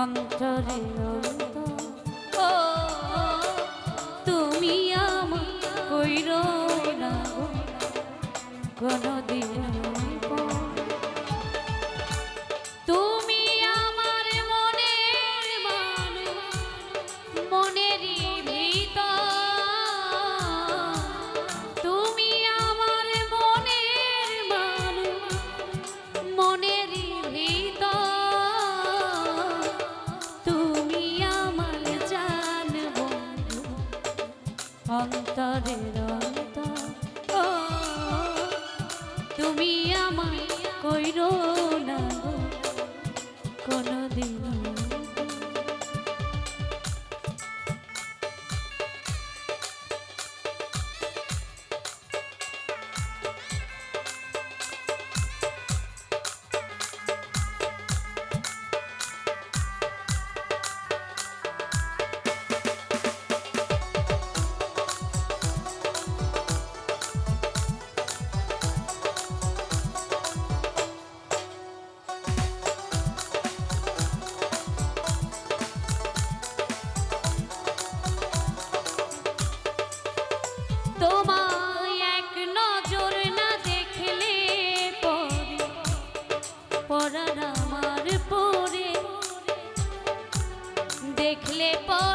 অন্তরে অন্ত। তুমি আমার কইর না কোনো দিন আমার পরে দেখলে পরে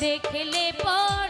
দেখলে পরে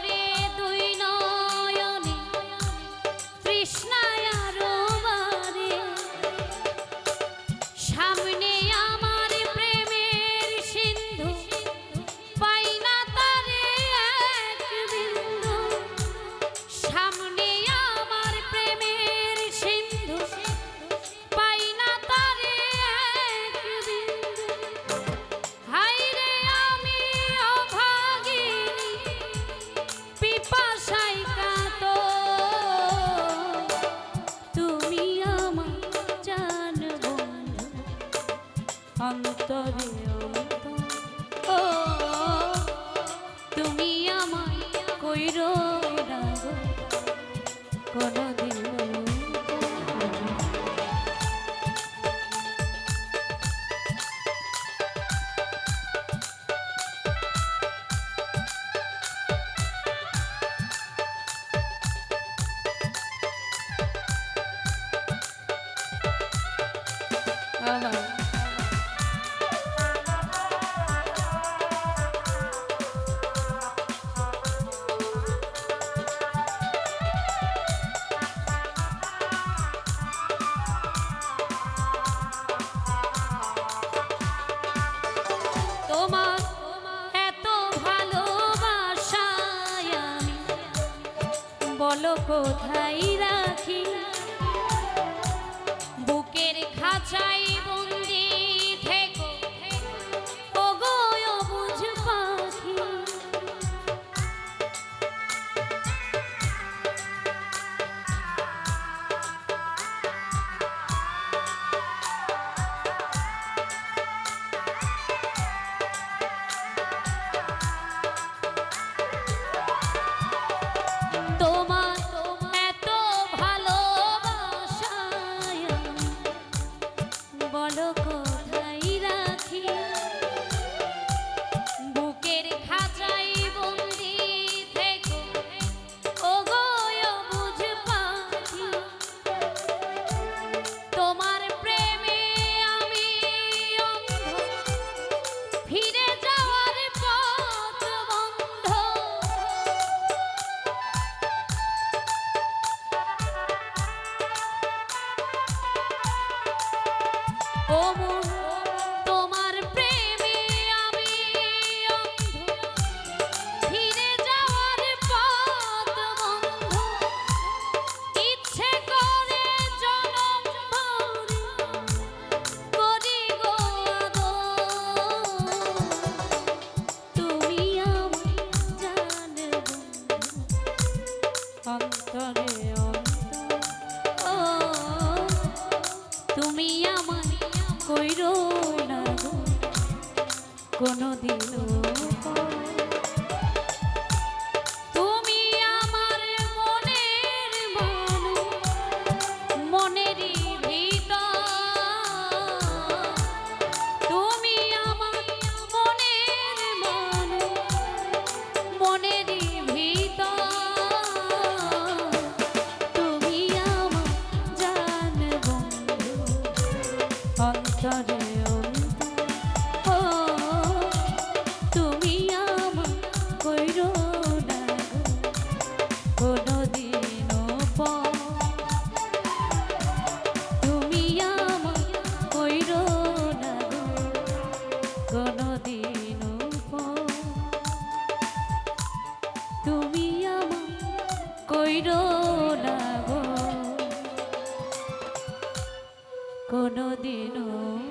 বলো কোথায় রাখি কোনোদিনও তুমি কইরো না গো। কোনোদিনও